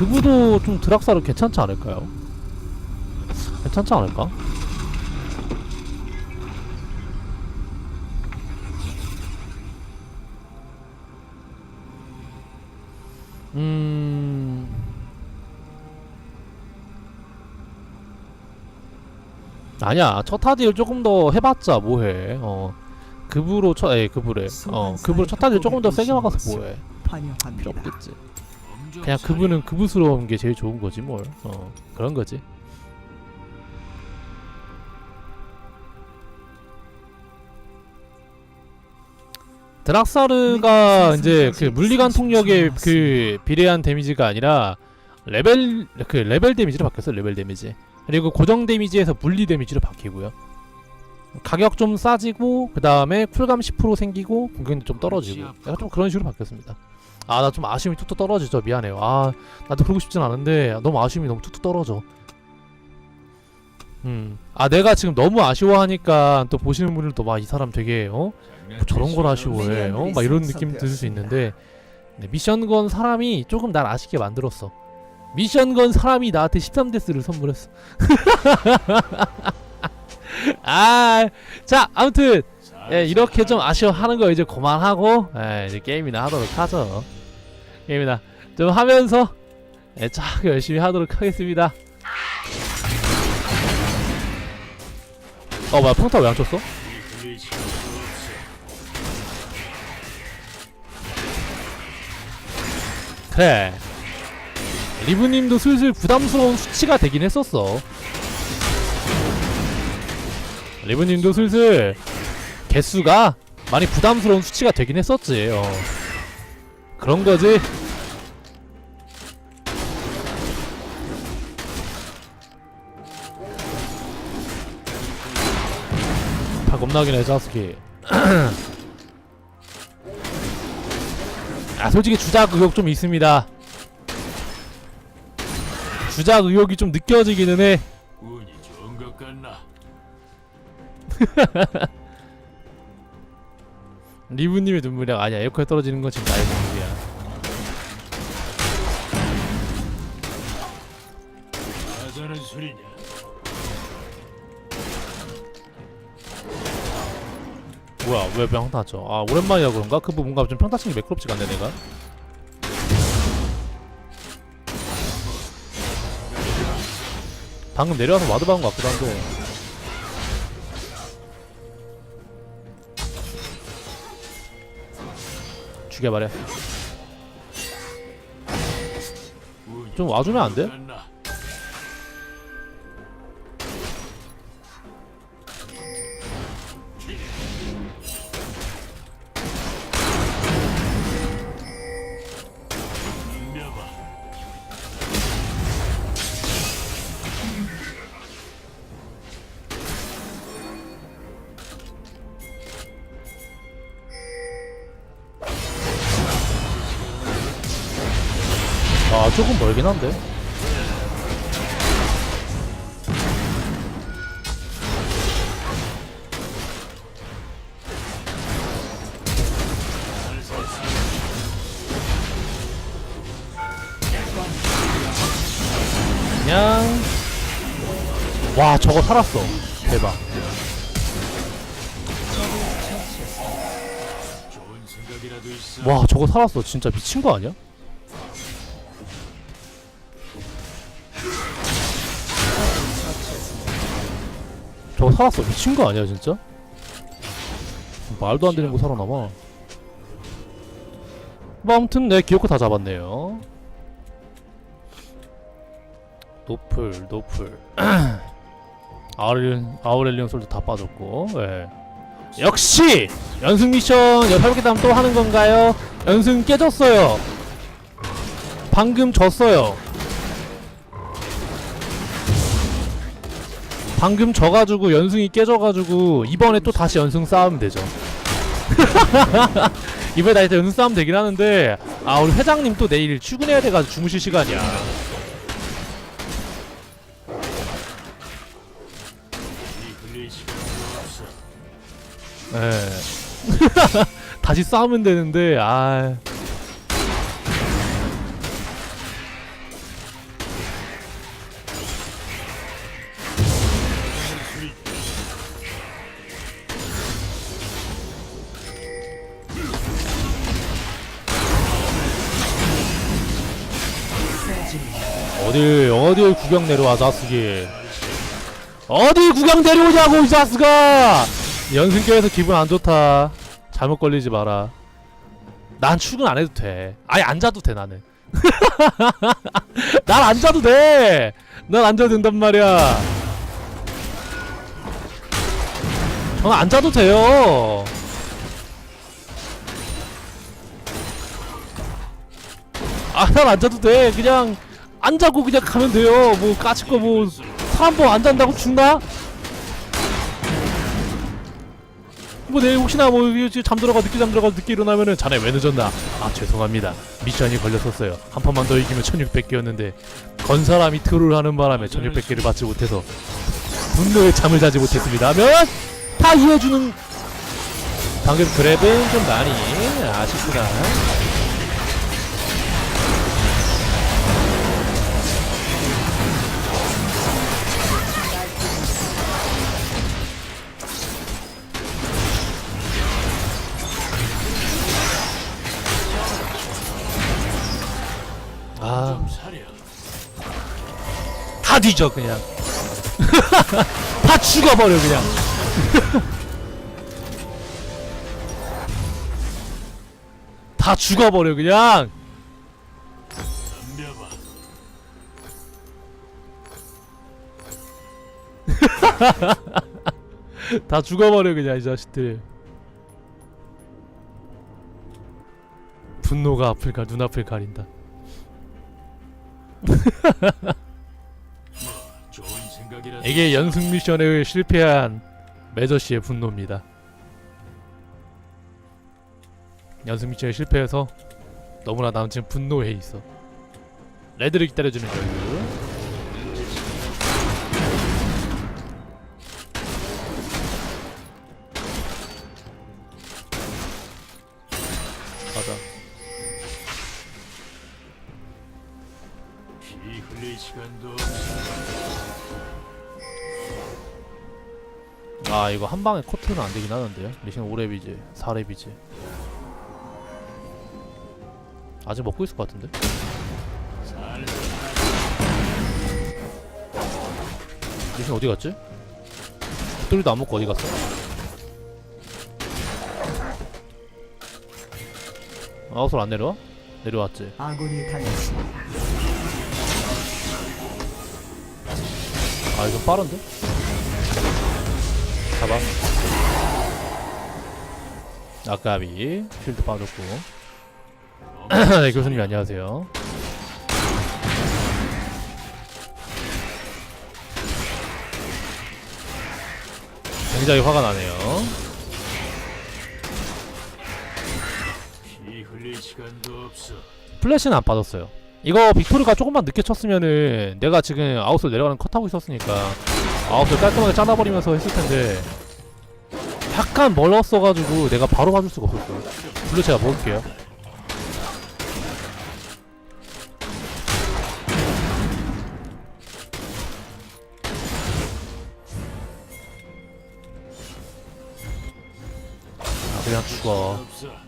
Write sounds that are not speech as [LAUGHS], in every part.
그부도 좀 드락사로 괜찮지 않을까요? 괜찮지 않을까? 음... 아니야 첫 타디를 조금 더 해봤자 뭐해 어 급으로 첫 에 급으래 어 급으로 첫 타디를 조금 더 세게 막아서 뭐해 필요. 없겠지 그냥 그분은 그분스러운 게 제일 좋은 거지 뭘. 어 그런 거지. 드락사르가 이제 그 물리관 통력의 그 비례한 데미지가 아니라 레벨 그 레벨 데미지로 바뀌었어 레벨 데미지. 그리고 고정 데미지에서 물리 데미지로 바뀌고요. 가격 좀 싸지고 그 다음에 쿨감 10% 생기고 공격도 좀 떨어지고. 약간 좀 그런 식으로 바뀌었습니다. 아 나 좀 아쉬움이 툭툭 떨어지죠. 미안해요. 아 나도 그러고 싶진 않은데 너무 아쉬움이 너무 툭툭 떨어져. 음 아 내가 지금 너무 아쉬워하니까 또 보시는 분들도 막 이 사람 되게 어? 뭐 저런 걸 아쉬워해. 어 막 이런 느낌 들 수 있는데. 네, 미션 건 사람이 조금 날 아쉽게 만들었어 미션 건 사람이 나한테 13데스를 선물했어 [LAUGHS] 아 자 아무튼 예, 이렇게 좀 아쉬워하는 거 이제 그만하고 예, 이제 게임이나 하도록 하죠. 게임이나 좀 하면서 예, 쫙 열심히 하도록 하겠습니다. 어, 뭐야, 평타 왜 안 쳤어? 그래. 리브님도 슬슬 부담스러운 수치가 되긴 했었어. 리브님도 슬슬 개수가 많이 부담스러운 수치가 되긴 했었지. 어. 그런 거지. 다 겁나긴 해, 자스키. [CLEARS THROAT] 아, 솔직히 주작 의혹 좀 있습니다. 주작 의혹이 좀 느껴지기는 해. 운이 좋은 것 같나? [LAUGHS] 리브님의 눈물이 아니야. 에어컨에 떨어지는 건 지금 나의 눈물이야. 하자는 소리냐? 뭐야 왜 평타 쳐? 아 오랜만이라 그런가? 그 뭔가 좀 평타 치기 매끄럽지가 않네 내가 방금 내려와서 와드 박은 것 같기도 한데 죽여버려 좀 와주면 안 돼? 조금 멀긴 한데 그냥 와 저거 살았어 대박. 와 저거 살았어 진짜 미친 거 아니야? 저거 살았어 미친 거 아니야 진짜? 말도 안 되는 거 살아남아 뭐 아무튼 내 기어코 다 잡았네요 노플 노플 [CLEARS THROAT] 아우렐, 아우렐리온 솔도 다 빠졌고 예. 역시 연승 미션 18개 다음 또 하는 건가요? 연승 깨졌어요. 방금 졌어요. 방금 져가지고 연승이 깨져가지고 이번에 또 다시 연승 싸움 되죠. [LAUGHS] 이번에 다시 연승 싸움 되긴 하는데 아 우리 회장님 또 내일 출근해야 돼가지고 주무실 시간이야. 네. [LAUGHS] 다시 싸우면 되는데 아. 어딜 어딜 구경 내려와 자스기. 어디 구경 내려오냐고 이 자스가! 연승교에서 기분 안 좋다. 잘못 걸리지 마라. 난 출근 안 해도 돼. 아예 안 자도 돼 나는. [LAUGHS] 난 안 자도 돼난 안 자도 된단 말이야. 저는 안 자도 돼요. 아난 안 자도 돼. 그냥 안 자고 그냥 가면 돼요. 뭐 까짓 거뭐 사람 뭐안 잔다고 죽나? 뭐 내일 혹시나 뭐 잠들어가 늦게 잠들어가 늦게 일어나면은 자네 왜 늦었나? 아 죄송합니다. 미션이 걸렸었어요. 한 판만 더 이기면 1600개였는데 건 사람이 트롤을 하는 바람에 1600개를 받지 못해서 분노에 잠을 자지 못했습니다. 하면 다 이해해주는 방금 그랩은 좀 많이 아쉽구나 뒤져 그냥. [LAUGHS] 다 죽어버려 그냥. [LAUGHS] 다 죽어버려 그냥. [LAUGHS] 다 죽어버려 그냥 이 자식들. 분노가 앞을 가 눈앞을 가린다 생각이라도 이게 연승 미션에 실패한 매저씨의 분노입니다. 연승 미션에 실패해서 너무나 나는 지금 분노해 있어. 레드를 기다려주는 여유. 가자. 피 흘릴 시간도 없어. 아 이거 한 방에 코트는 안 되긴 하는데요. 리신 5렙이지, 4렙이지. 아직 먹고 있을 것 같은데. 잘 리신 어디 갔지? 돌리도 안 먹고 어디 갔어? 아웃솔 안 내려와? 내려왔지. 아군이 당했습니다. 아 이거 빠른데? 잡아. 아까비 쉴드 빠졌고. [CLEARS THROAT] 네 교수님 안녕하세요. 굉장히 화가 나네요. 플래시는 안 빠졌어요. 이거 빅토르가 조금만 늦게 쳤으면은 내가 지금 아웃솔 내려가는 컷하고 있었으니까 아웃솔 깔끔하게 잘라버리면서 했을 텐데 약간 멀었어가지고 내가 바로 봐줄 수가 없었어요. 블루 제가 먹을게요. 아, 그냥 죽어.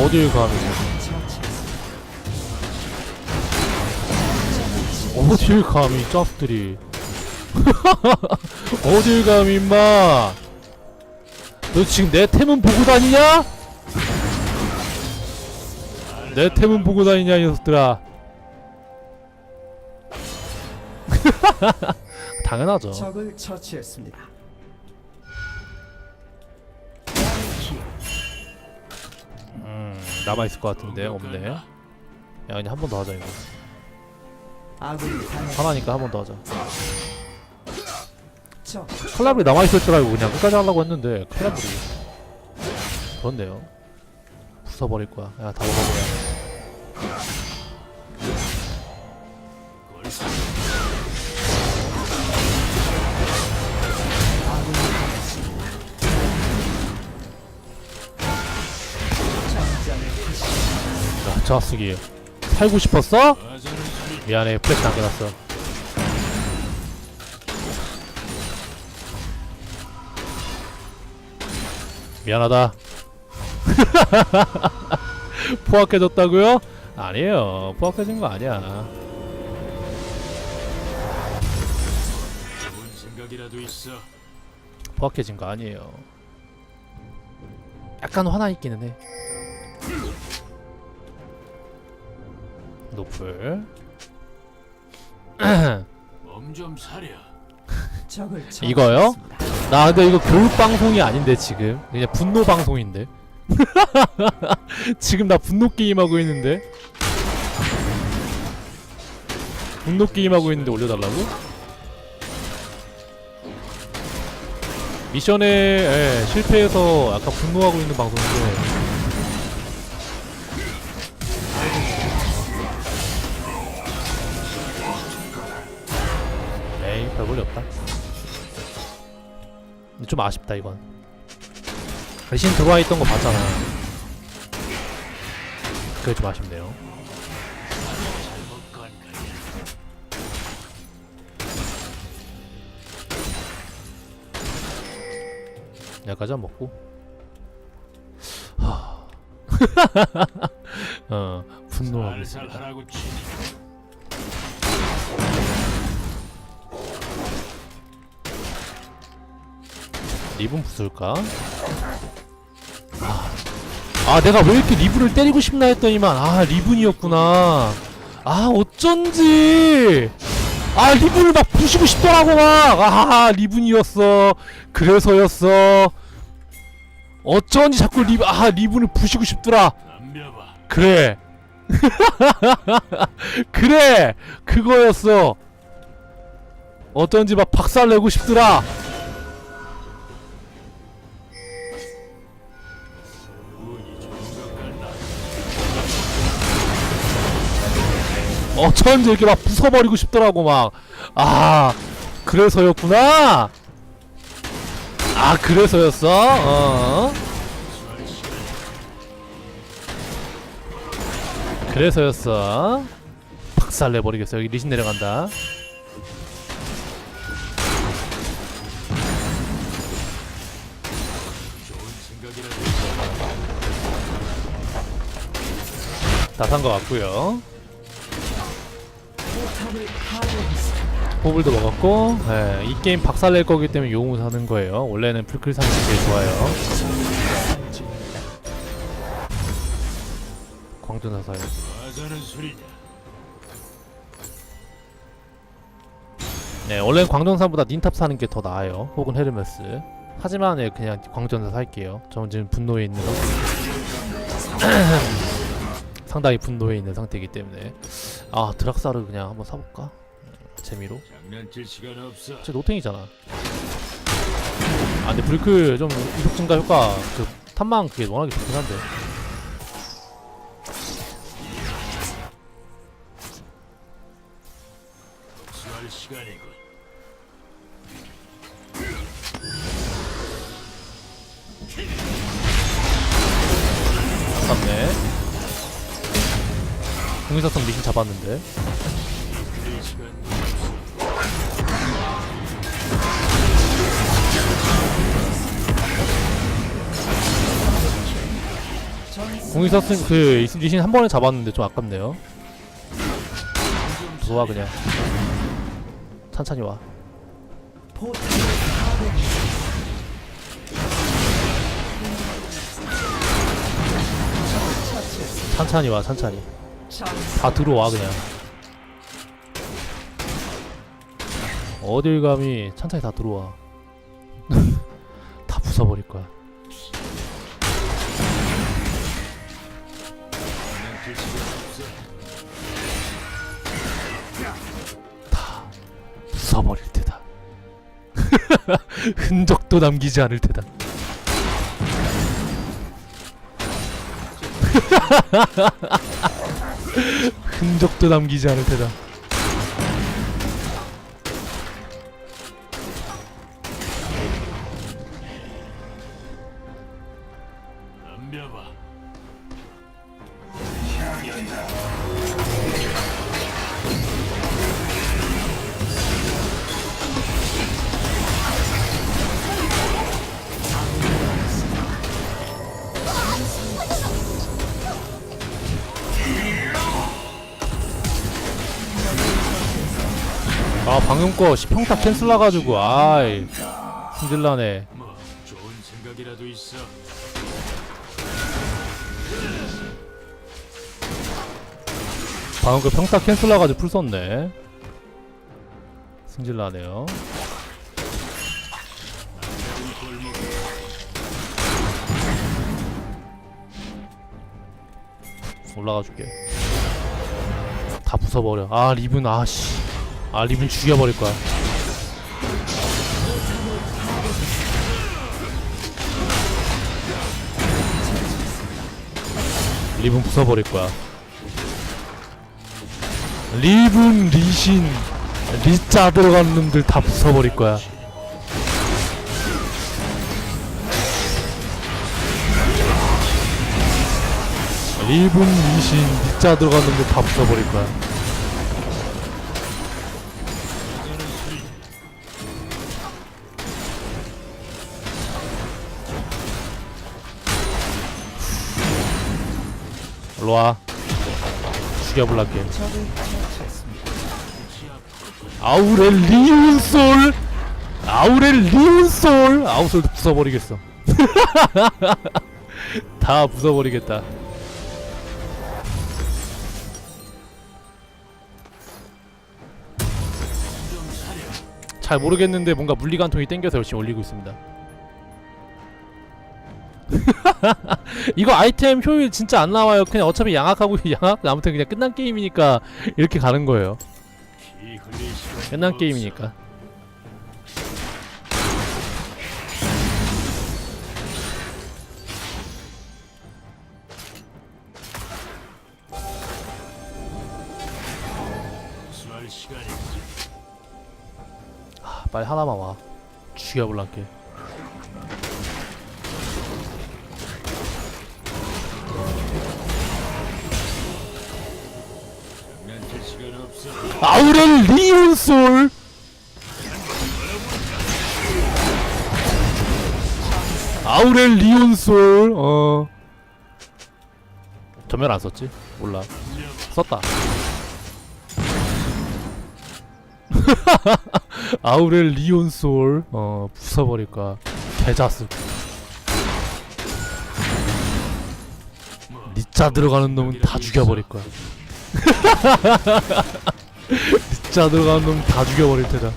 어. 어딜 감히 어딜 감히 짭들이 어딜 감히 임마 너 지금 내 템은 보고 다니냐? 내 템은 보고 다니냐 이 녀석들아 [LAUGHS] 당연하죠 적을 처치했습니다. 남아 있을 것 같은데 없네. 야 그냥 한 번 더 하자 이거. 하나니까 한 번 더 하자. 적 칼라블이 남아 있을 줄 알고 그냥 끝까지 하려고 했는데 칼라블이 그렇네요. 부숴버릴 거야. 야다 먹어버려 자, 저하수기 살고 싶었어? 미안해 플래시 남겨놨어. 미안하다. [LAUGHS] 포악해졌다고요? 아니에요. 포악해진 거 아니야. 포악해진 거 아니에요. 약간 화나 있기는 해 노플 몸좀 사려. 적을 이거요? 나 근데 이거 교육 방송이 아닌데 지금. 그냥 분노 방송인데. [LAUGHS] 지금 나 분노 게임 하고 있는데. 분노 게임 하고 있는데 올려달라고? 미션에 예, 실패해서 아까 분노하고 있는 방송인데 별 볼일 없다. 근데 좀 아쉽다 이건. 대신 들어와 있던 거 봤잖아 그게 좀 아쉽네요. 여기까지 안 먹고. 하... [LAUGHS] 어 분노하고 있습니다 리븐 부술까? 아, 아 내가 왜 이렇게 리븐을 때리고 싶나 했더니만 아 리븐이었구나. 아 어쩐지. 아 리븐을 막 부시고 싶더라고 막아 리븐이었어. 그래서였어. 어쩐지 자꾸 리븐 아 리븐을 부시고 싶더라. 그래. [LAUGHS] 그래. 그거였어. 어쩐지 막 박살내고 싶더라 어쩐지 이렇게 막 부숴버리고 싶더라고 막. 아 그래서였구나. 아 그래서였어? 어 시간 그래서였어. 박살내버리겠어. 여기 리신 내려간다. 다산거 같고요 호블도 먹었고 예, 이 게임 박살낼 거기 때문에 용우 사는 거예요. 원래는 풀클 사는 게 제일 좋아요. 중입니다. 광전 사 사요. 하자는 소리냐 네 원래는 광전사보다 닌탑 사는 게 더 나아요. 혹은 헤르메스. 하지만 예, 그냥 광전사 살게요. 저는 지금 분노에 있는 [CLEARS THROAT] 상당히 분노에 있는 상태이기 때문에. 아 드락사를 그냥 한번 사볼까? 음, 재미로? 장난칠 시간 없어. 제 노탱이잖아. 아 근데 불클 좀 이속 증가 효과 그 탐망 그게 워낙에 좋긴 한데. 수할 시간이군. 아깝네. 공인사성 미신 잡았는데. 시간 공인사성 그 리신 한 번에 잡았는데 좀 아깝네요. 들어와 그냥. 천천히 와. 천천히 와 천천히. 장다 들어와 그냥. 어딜 감히 천천히 다 들어와. [LAUGHS] 다 부숴버릴 거야 흔적도 남기지 않을 테다 [LAUGHS] 흔적도 남기지 않을 테다. 방금 거 10평타 캔슬 나가지고 아이 힘들라네. 뭐 좋은 생각이라도 있어. 방금 그 평타 캔슬 나가지고 풀 썼네. 승질 나네요. 올라가 줄게. 다 부숴버려. 아 리븐 아씨. 아 리븐 죽여버릴 거야. 리븐 부숴버릴 거야. 리븐 리신 리자 들어간 놈들 다 부숴버릴 거야. 리븐 리신 리자 들어간 놈들 다 부숴버릴 거야. 일로 와. 죽여볼랄게. 적을 처치했습니다. 아우렐리온 솔 아우렐리온 솔 아우솔도 부숴버리겠어 [LAUGHS] 다 부숴버리겠다 잘 모르겠는데 뭔가 물리관통이 땡겨서 열심히 올리고 있습니다 [LAUGHS] 이거 아이템 효율 진짜 안 나와요. 그냥 어차피 양악하고 [LAUGHS] 양악 아무튼 그냥 끝난 게임이니까 이렇게 가는 거예요. 이. 끝난 게임이니까. 아, 빨리 하나만 와. 죽여볼란게 아우렐리온 솔. 아우렐 리온 솔 어. 전면 안 썼지? 몰라. 썼다. [LAUGHS] 아우렐 리온 솔 어 부숴버릴 거야 개자스. 니자 들어가는 놈은 다 죽여버릴 거야 [LAUGHS] 니자 들어가는 놈 다 죽여버릴 테다.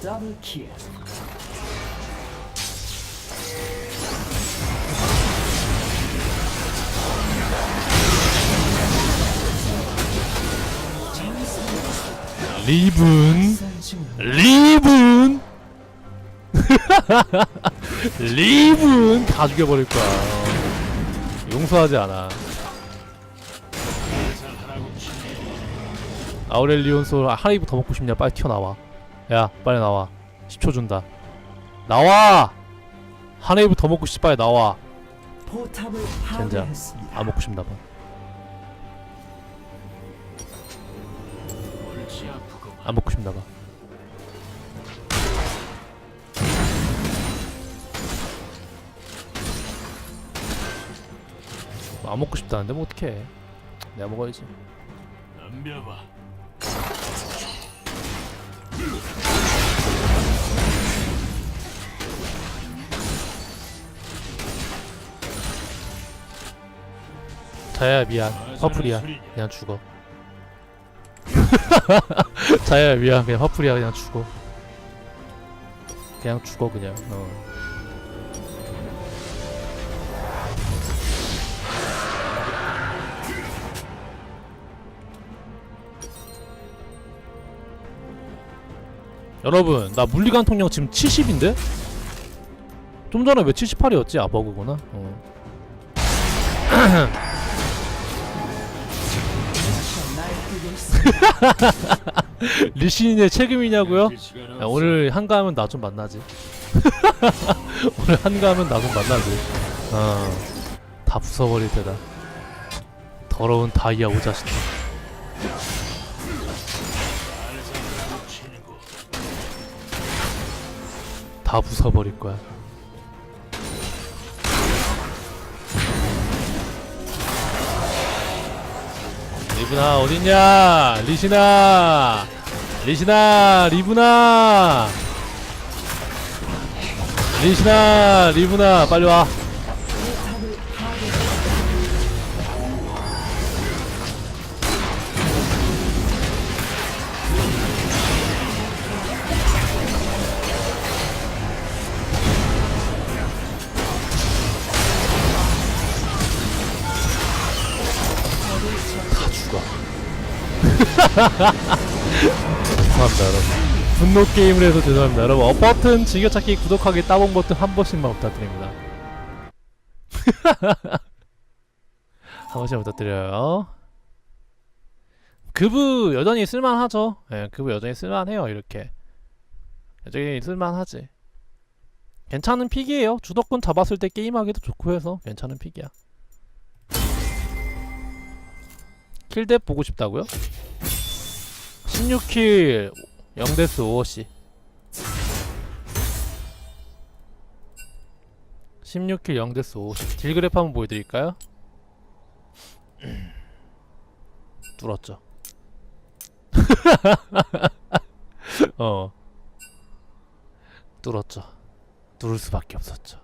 더블 킬. 리븐 리븐 [LAUGHS] 리븐 다 죽여버릴 거야. 어. 용서하지 않아. 아우렐리온 솔 아, 하리브 더 먹고 싶냐? 빨리 튀어나와. 야 빨리 나와. 10초 준다. 나와! 하네이브 더 먹고 싶 빨리 나와. 젠장. 안 먹고 싶나 봐. 안 먹고 싶나 봐 안 먹고 싶다는데 뭐 어떡해. 내가 먹어야지. 덤벼봐. 자야야 미안. 소리냐? 그냥 죽어. [LAUGHS] 자야야 미안. 그냥 퍼플이야. 그냥 죽어. 그냥 죽어 그냥. 어. 여러분 나 물리관 통력 지금 70인데? 좀 전에 왜 78이었지? 아 버그구나 어. [LAUGHS] 리신의 책임이냐고요? 야. 오늘 한가하면 나 좀 만나지 [LAUGHS] 오늘 한가하면 나 좀 만나지 어 다 부숴버릴 테다 더러운 다이아 오자식 알 다 부숴버릴 거야. 리브나 어딨냐? 리시나! 리시나! 리브나! 리시나! 리브나 빨리 와 죄송합니다, 여러분. 분노 게임을 해서 죄송합니다, 여러분. 업 버튼, 즐겨찾기, 구독하기, 따봉 버튼 한 번씩만 부탁드립니다. [LAUGHS] 한 번씩 부탁드려요. 그브 여전히 쓸만하죠. 예, 그브 여전히 쓸만해요. 이렇게 여전히 쓸만하지. 괜찮은 픽이에요. 주도권 잡았을 때 게임하기도 좋고 해서 괜찮은 픽이야. 킬댓 보고 싶다고요? 16킬 0데스 5어시 16킬 0데스 5어시 딜그래프 한번 보여드릴까요? [CLEARS THROAT] 뚫었죠. [LAUGHS] 어. 뚫었죠. 뚫을 수밖에 없었죠